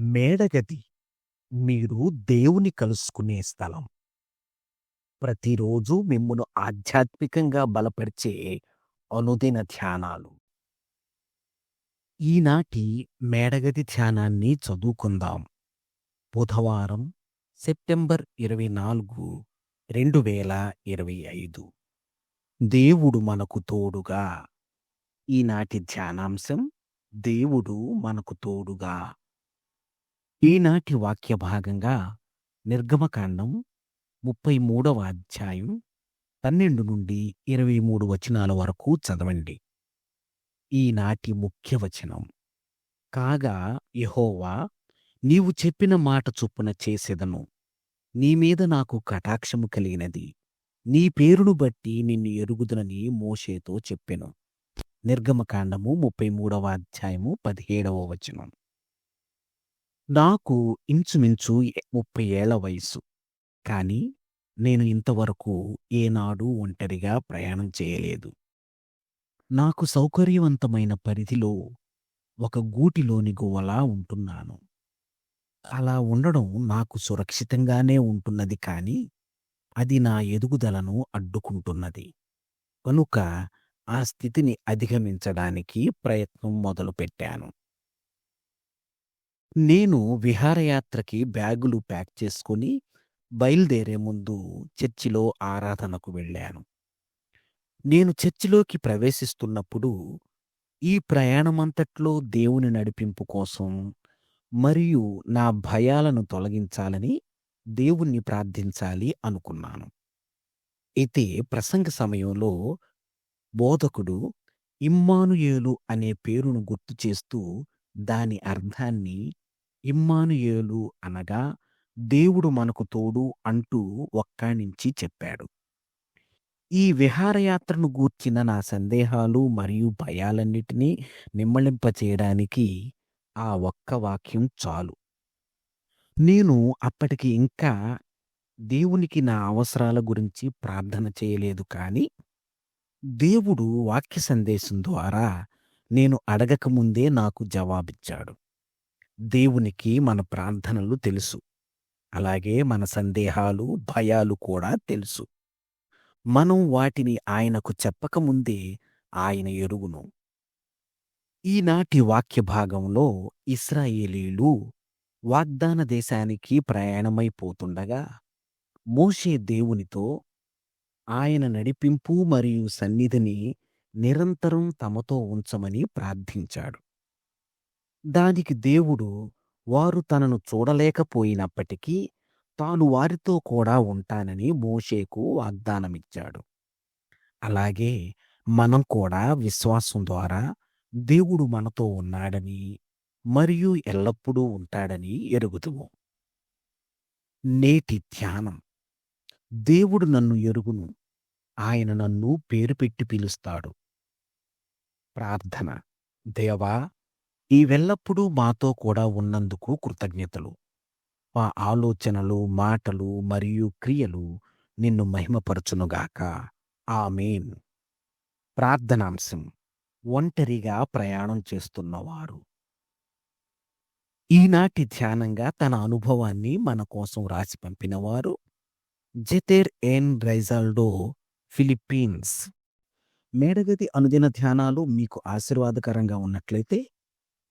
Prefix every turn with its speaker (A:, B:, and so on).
A: మేడగది మీరు దేవుని కలుసుకునే స్థలం. ప్రతిరోజు మిమ్మును ఆధ్యాత్మికంగా బలపరిచే అనుదిన ధ్యానాలు. ఈనాటి మేడగది ధ్యానాన్ని చదువుకుందాం. బుధవారం సెప్టెంబర్ ఇరవై నాలుగు రెండు వేల ఇరవై ఐదు దేవుడు మనకు తోడుగా ఈనాటి ధ్యానాంశం దేవుడు మనకు తోడుగా ఈనాటి వాక్య భాగంగా నిర్గమకాండం ముప్పై మూడవ అధ్యాయం పన్నెండు నుండి ఇరవై మూడు వచనాల వరకు చదవండి. ఈనాటి ముఖ్య వచనం. కాగా యహోవా నీవు చెప్పిన మాట చొప్పున చేసెదను. నీ మీద నాకు కటాక్షము కలిగినది. నీ పేరును బట్టి నిన్ను ఎరుగుదునని మోషేతో చెప్పెను. నిర్గమకాండము ముప్పై మూడవ అధ్యాయము పదిహేడవ వచనం. నాకు ఇంచుమించు ఎ- ముప్పై ఏళ్ళ వయసు. కానీ నేను ఇంతవరకు ఏనాడు ఒంటరిగా ప్రయాణం చేయలేదు. నాకు సౌకర్యవంతమైన పరిధిలో ఒక గూటిలోని గువ్వలా ఉంటున్నాను. అలా ఉండడం నాకు సురక్షితంగానే ఉంటున్నది కానీ అది నా ఎదుగుదలను అడ్డుకుంటున్నది. కనుక ఆ స్థితిని అధిగమించడానికి ప్రయత్నం మొదలుపెట్టాను. నేను విహారయాత్రకి బ్యాగులు ప్యాక్ చేసుకుని బయలుదేరే ముందు చర్చిలో ఆరాధనకు వెళ్ళాను. నేను చర్చిలోకి ప్రవేశిస్తున్నప్పుడు ఈ ప్రయాణమంతట్లో దేవుని నడిపింపు కోసం మరియు నా భయాలను తొలగించాలని దేవుణ్ణి ప్రార్థించాలి అనుకున్నాను. అయితే ప్రసంగ సమయంలో బోధకుడు ఇమ్మానుయేలు అనే పేరును గుర్తు చేస్తూ దాని అర్థాన్ని ఇమ్మానుయేలు అనగా దేవుడు మనకు తోడు అంటూ ఒక్కానించి చెప్పాడు. ఈ విహారయాత్రను గూర్చిన నా సందేహాలు మరియు భయాలన్నిటినీ నిమ్మళింపచేయడానికి ఆ ఒక్క వాక్యం చాలు. నేను అప్పటికి ఇంకా దేవునికి నా అవసరాల గురించి ప్రార్థన చేయలేదు కానీ దేవుడు వాక్య సందేశం ద్వారా నేను అడగకముందే నాకు జవాబిచ్చాడు. దేవునికి మన ప్రార్థనలు తెలుసు. అలాగే మన సందేహాలు భయాలు కూడా తెలుసు. మనం వాటిని ఆయనకు చెప్పకముందే ఆయన ఎరుగును. ఈనాటి వాక్య భాగంలో ఇస్రాయేలీలు వాగ్దాన దేశానికి ప్రయాణమైపోతుండగా మోషే దేవునితో ఆయన నడిపింపు మరియు సన్నిధిని నిరంతరం తమతో ఉంచమని ప్రార్థించాడు. దానికి దేవుడు వారు తనను చూడలేకపోయినప్పటికీ తాను వారితో కూడా ఉంటానని మోషేకు వాగ్దానమిచ్చాడు. అలాగే మనం కూడా విశ్వాసం ద్వారా దేవుడు మనతో ఉన్నాడని మరియు ఎల్లప్పుడూ ఉంటాడని ఎరుగుదుము. నేటి ధ్యానం. దేవుడు నన్ను ఎరుగును. ఆయన నన్ను పేరు పెట్టి పిలుస్తాడు. ప్రార్థన. దేవా ఈవెల్లప్పుడూ మాతో కూడా ఉన్నందుకు కృతజ్ఞతలు. మా ఆలోచనలు మాటలు మరియు క్రియలు నిన్ను మహిమపరచునుగాక. ఆమెన్. ప్రార్థనాంశం. ఒంటరిగా ప్రయాణం చేస్తున్నవారు. ఈనాటి ధ్యానంగా తన అనుభవాన్ని మన కోసం రాసి పంపినవారు జెతేర్ ఎన్ రైజాల్డో ఫిలిప్పీన్స్. మేడగది అనుదిన ధ్యానాలు మీకు ఆశీర్వాదకరంగా ఉన్నట్లయితే